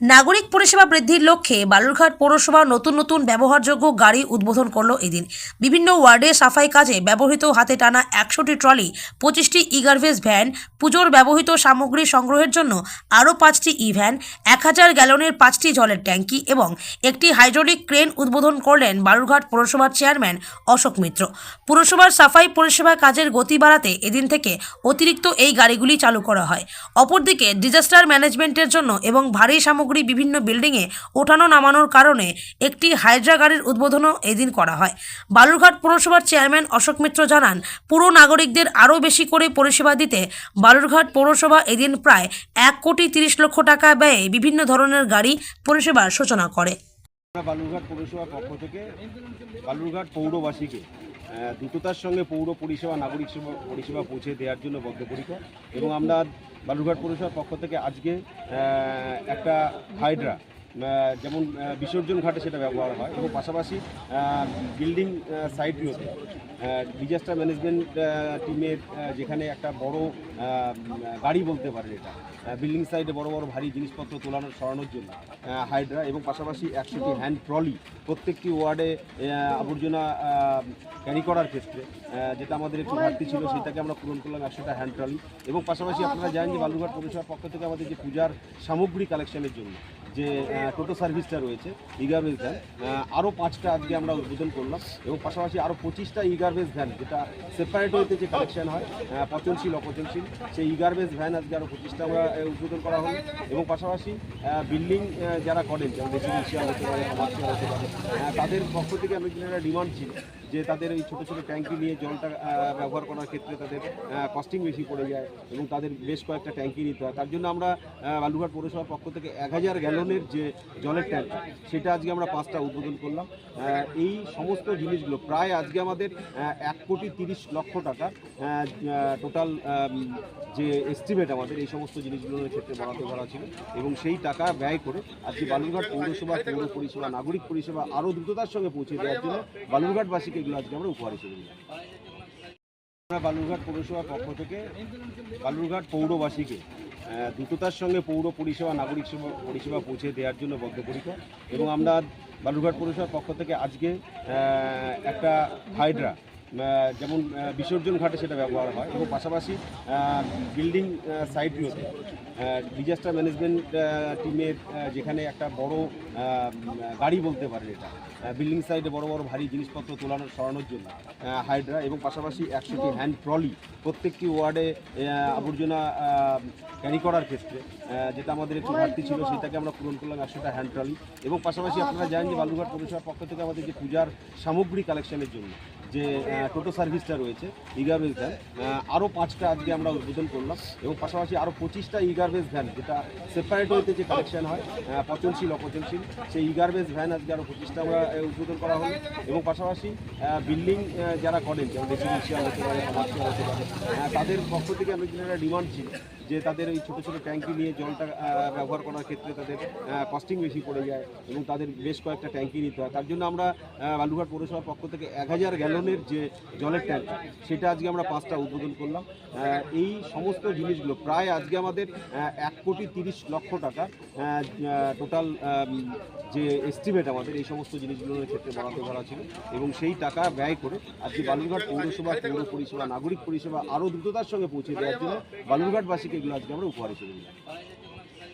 নাগরিক পরিষেবা বৃদ্ধির লক্ষ্যে বালুরঘাট পৌরসভা নতুন নতুন ব্যবহারযোগ্য গাড়ি উদ্বোধন করল এদিন। বিভিন্ন ওয়ার্ডে সাফাই কাজে ব্যবহৃত হাতে টানা একশোটি ট্রলি, পঁচিশটি ইগারভেজ ভ্যান, পুজোর ব্যবহৃত সামগ্রী সংগ্রহের জন্য আরও পাঁচটি ই ভ্যান এক হাজার গ্যালনের পাঁচটি জলের ট্যাঙ্কি এবং একটি হাইড্রোলিক ক্রেন উদ্বোধন করলেন বালুরঘাট পৌরসভার চেয়ারম্যান অশোক মিত্র। পুরসভার সাফাই পরিষেবা কাজের গতি বাড়াতে এদিন থেকে অতিরিক্ত এই গাড়িগুলি চালু করা হয়। অপরদিকে ডিজাস্টার ম্যানেজমেন্টের জন্য এবং ভারী সামগ্রী বিভিন্ন বিল্ডিংয়ে ওঠানো নামানোর কারণে একটি হাইড্রা গাড়ির উদ্বোধনও এদিন করা হয়। বালুরঘাট পৌরসভার চেয়ারম্যান অশোক মিত্র জানান, পুরো নাগরিকদের আরও বেশি করে পরিষেবা দিতে বালুরঘাট পৌরসভা এদিন প্রায় এক কোটি তিরিশ লক্ষ টাকা ব্যয়ে বিভিন্ন ধরনের গাড়ি পরিষেবার সূচনা করে। আমরা বালুরঘাট পৌরসভার পক্ষ থেকে বালুরঘাট পৌরবাসীকে দ্রুততার সঙ্গে পৌর পরিষেবা, নাগরিক পরিষেবা পৌঁছে দেওয়ার জন্য বদ্ধপরিকর এবং আমরা বালুরঘাট পৌরসভার পক্ষ থেকে আজকে একটা হাইড্রা যেমন বিসর্জন ঘাটে সেটা ব্যবহার হয় এবং পাশাপাশি বিল্ডিং সাইটগুলোতে ডিজাস্টার ম্যানেজমেন্ট টিমের যেখানে একটা বড় গাড়ি বলতে পারেন এটা। বিল্ডিং সাইডে বড় বড় ভারী জিনিসপত্র তোলানোর সরানোর জন্য হাইড্রা এবং পাশাপাশি একশোটি হ্যান্ড ট্রলি প্রত্যেকটি ওয়ার্ডে আবর্জনা ক্যারি করার ক্ষেত্রে যেটা আমাদের একটু ঘাটতি ছিল, সেটাকে আমরা পূরণ করলাম একশোটা হ্যান্ড ট্রলি এবং পাশাপাশি আপনারা জানেন যে বালুরঘাট পৌরসভার পক্ষ থেকে আমাদের যে পূজার সামগ্রী কালেকশনের জন্য যে টোটো সার্ভিসটা রয়েছে ইগারবেজ ভ্যান আরও পাঁচটা আজকে আমরা উদ্বোধন করলাম এবং পাশাপাশি আরও পঁচিশটা ইগারবেজ ভ্যান যেটা সেপারেট হইতে যে কালেকশন হয় পচনশীল অপচনশীল সেই ইগারবেজ ভ্যান আজকে আরও পঁচিশটা আমরা উদ্বোধন করা হলো এবং পাশাপাশি বিল্ডিং যারা করেন যেমন রেসিডেন্সিয়াল হতে পারে কমার্শিয়াল হতে পারে তাদের পক্ষ থেকে আমি একটা ডিমান্ড ছিল যে তাদের এই ছোটো ছোটো ট্যাঙ্কি নিয়ে জলটা ব্যবহার করার ক্ষেত্রে তাদের কস্টিং বেশি পড়ে যায় এবং তাদের বেশ কয়েকটা ট্যাঙ্কি নিতে হয়। তার জন্য আমরা আহ, বালুরঘাট পৌরসভার পক্ষ থেকে এক হাজার গ্যালনের যে, জলের ট্যাঙ্ক সেটা আজকে আমরা পাঁচটা উদ্বোধন করলাম। এই সমস্ত জিনিসগুলো, প্রায় আজকে আমাদের এক কোটি তিরিশ লক্ষ টাকা টোটাল যে এস্টিমেট আমাদের, এই সমস্ত জিনিসগুলোর ক্ষেত্রে বরাদ্দ করা ছিল। এবং সেই টাকা ব্যয় করে আজকে বালুরঘাট পৌরসভা, পৌর পরিষেবা, নাগরিক পরিষেবা আরও দ্রুততার সঙ্গে পৌঁছে দেওয়ার জন্য বালুরঘাটবাসীকে এগুলো আজকে আমরা উপহার হিসেবে আমরা বালুরঘাট পৌরসভার পক্ষ থেকে বালুরঘাট পৌরবাসীকে দ্রুততার সঙ্গে পৌর পরিষেবা, নাগরিক পরিষেবা পৌঁছে দেওয়ার জন্য বদ্ধপরিকর এবং আমরা বালুরঘাট পৌরসভার পক্ষ থেকে আজকে একটা হাইড্রা যেমন বিসর্জন ঘাটে সেটা ব্যবহার হয় এবং পাশাপাশি বিল্ডিং সাইটগুলোতে ডিজাস্টার ম্যানেজমেন্ট টিমের যেখানে একটা বড় গাড়ি বলতে পারেন এটা। বিল্ডিং সাইডে বড় বড় ভারী জিনিসপত্র তোলানোর সরানোর জন্য হাইড্রা এবং পাশাপাশি একশোটি হ্যান্ড ট্রলি প্রত্যেকটি ওয়ার্ডে আবর্জনা ক্যারি করার ক্ষেত্রে যেটা আমাদের একটু ঘাটতি ছিল, সেটাকে আমরা পূরণ করলাম একশোটা হ্যান্ড ট্রলি এবং পাশাপাশি আপনারা জানেন যে বালুঘাট পৌরসভার পক্ষ থেকে আমাদের যে পূজার সামগ্রী কালেকশনের জন্য যে টোটো সার্ভিসটা রয়েছে ইগারবেজ ভ্যান আরও পাঁচটা আজকে আমরা উদ্বোধন করলাম এবং পাশাপাশি আরও পঁচিশটা ইগারবেজ ভ্যান যেটা সেপারেট হইতে যে কালেকশন হয় পচনশীল অপচনশীল সেই ইগারবেজ ভ্যান আজকে আরও পঁচিশটা আমরা উদ্বোধন করা হলো এবং পাশাপাশি বিল্ডিং যারা করেন যেমন রেসিডেন্সিয়াল হতে পারে কমার্শিয়াল হতে পারে তাদের পক্ষ থেকে আমি একটা ডিমান্ড ছিল যে তাদের এই ছোটো ছোটো ট্যাঙ্কি নিয়ে জলটা ব্যবহার করার ক্ষেত্রে তাদের কস্টিং বেশি পড়ে যায় এবং তাদের বেশ কয়েকটা ট্যাঙ্কি নিতে হয়। তার জন্য আমরা আহ, বালুরঘাট পৌরসভার পক্ষ থেকে এক হাজার গ্যালনের যে জলের ট্যাঙ্ক সেটা আজকে আমরা পাঁচটা উদ্বোধন করলাম। এই সমস্ত জিনিসগুলো, প্রায় আজকে আমাদের এক কোটি তিরিশ লক্ষ টাকা টোটাল যে এস্টিমেট আমাদের, এই সমস্ত জিনিসগুলোর ক্ষেত্রে বরাদ্দ করা ছিল। এবং সেই টাকা ব্যয় করে আজকে বালুরঘাট পৌরসভা, পৌর পরিষেবা, নাগরিক পরিষেবা আরও দ্রুততার সঙ্গে পৌঁছে দেওয়ার জন্য বালুরঘাটবাসীকে এগুলো আজকে আমরা উপহার হিসেবে দিলাম।